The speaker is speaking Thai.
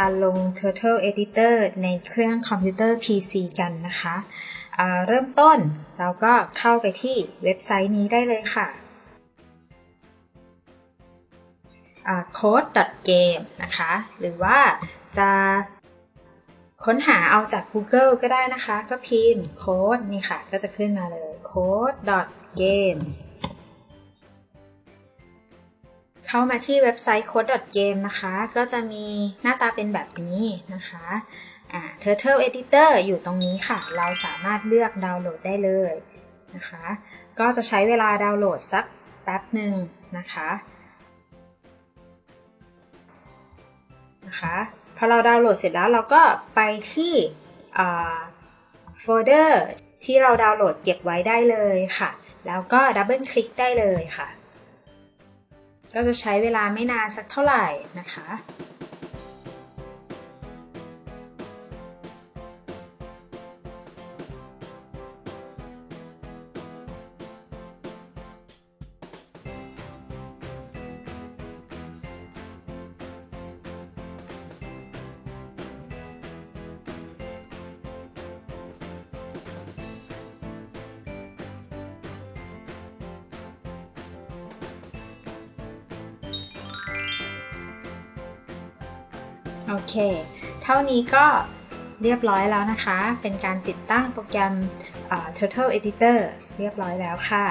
อาลง Turtle Editor ในเครื่องคอมพิวเตอร์ PC กันนะคะเริ่มต้นเราก็เข้าไปที่เว็บไซต์นี้ได้เลยค่ะ code.game นะคะ หรือว่าจะค้นหาเอาจาก Google ก็ได้นะคะ ก็พิมพ์โค้ดนี่ค่ะ ก็จะขึ้นมาเลย code.game เข้ามาที่เว็บไซต์ code.game นะคะ ก็จะมีหน้าตาเป็นแบบนี้นะคะอ่า Turtle Editor อยู่ตรงนี้ค่ะ เราสามารถเลือกดาวน์โหลดได้เลยนะคะ ก็จะใช้เวลาดาวน์โหลดสักแป๊บหนึ่งนะคะนะคะพอเราดาวน์โหลดเสร็จแล้วเราก็ไปที่โฟลเดอร์ที่เราดาวน์โหลดเก็บไว้ได้เลยค่ะ แล้วก็ดับเบิลคลิกได้เลยค่ะ ก็จะใช้เวลาไม่นานสักเท่าไหร่นะคะ โอเค เท่านี้ก็เรียบร้อยแล้วนะคะ เป็นการติดตั้งโปรแกรม Turtle Editor เรียบร้อยแล้วค่ะ